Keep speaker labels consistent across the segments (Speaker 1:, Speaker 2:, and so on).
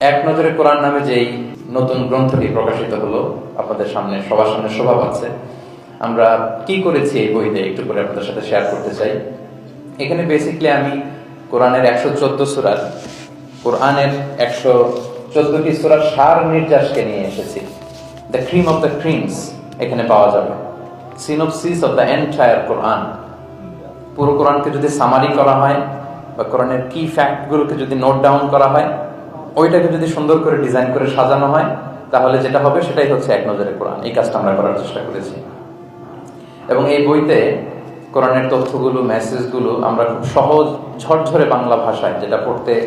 Speaker 1: এক নজরে কোরআন নামে যেই নতুন গ্রন্থটি প্রকাশিত হলো, আপনাদের সামনে সবার সামনে শোভা পাচ্ছে। আমরা কি করেছি এই বইতে একটু করে আপনাদের সাথে শেয়ার করতে চাই। এখানে বেসিকলি আমি কোরআনের একশো চোদ্দ সুরার কোরআনের একশো চোদ্দটি সুরার সার নির্যাসকে নিয়ে এসেছি। The cream of the creams এখানে পাওয়া যাবে। Synopsis of the entire Quran পুরো কোরআনকে যদি সামারি করা হয় বা কোরআনের কি ফ্যাক্টগুলোকে যদি নোট ডাউন করা হয় ওইটাকে যদি সুন্দর করে ডিজাইন করে সাজানো হয়, তাহলে যেটা হবে সেটাই হচ্ছে এক নজরে কোরআন। এই কাজটা আমরা করার চেষ্টা করেছি। এবং এই বইতে কোরআনের তথ্যগুলো মেসেজগুলো আমরা খুব সহজ, ঝরঝরে বাংলা ভাষায়, যেটা পড়তে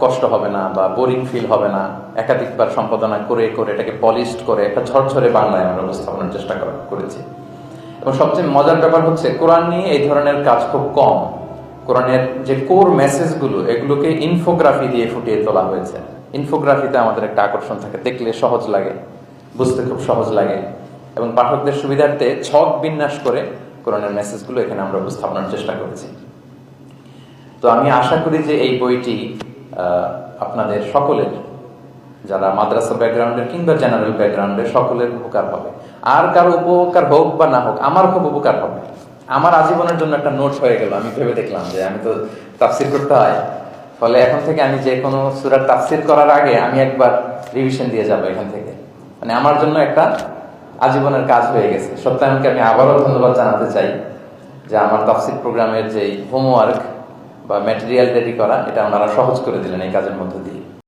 Speaker 1: কষ্ট হবে না বা বোরিং ফিল হবে না, একাধিকবার সম্পাদনা করে করে এটাকে পলিশড করে একটা ঝরঝরে বাংলায় আমরা উপস্থাপনের চেষ্টা করেছি। এবং সবচেয়ে মজার ব্যাপার হচ্ছে, কোরআন নিয়ে এই ধরনের কাজ খুব কম। কোরআনের যে কোর মেসেজগুলো এগুলোকে ইনফোগ্রাফি দিয়ে ফুটিয়ে তোলা হয়েছে। ইনফোগ্রাফিতে আমাদের একটা আকর্ষণ থাকে, দেখলে সহজ লাগে, বুঝতে খুব সহজ লাগে। এবং পাঠকদের সুবিধার্থে ছক বিন্যাস করে কোরআনের মেসেজগুলো এখানে আমরা উপস্থাপনের চেষ্টা করেছি। তো আমি আশা করি যে এই বইটি আপনাদের সকলের, যারা মাদ্রাসা ব্যাকগ্রাউন্ডের কিংবা জেনারেল ব্যাকগ্রাউন্ডের সকলের উপকার হবে। আর কারও উপকার হোক বা না হোক, আমার খুব উপকার হবে। আমার আজীবনের জন্য একটা নোট হয়ে গেল, আমি ভেবে দেখলাম যে আমি তো তাফসির করতে হয়। ফলে এখন থেকে আমি যে কোনো সুরার তাফসির করার আগে আমি একবার রিভিশন দিয়ে যাব এখান থেকে। মানে আমার জন্য একটা আজীবনের কাজ হয়ে গেছে। সত্যায়নকে আমি আবারও ধন্যবাদ জানাতে চাই যে আমার তাফসির প্রোগ্রামের যে হোমওয়ার্ক বা ম্যাটেরিয়াল রেডি করা, এটা ওনারা সহজ করে দিলেন এই কাজের মধ্য দিয়ে।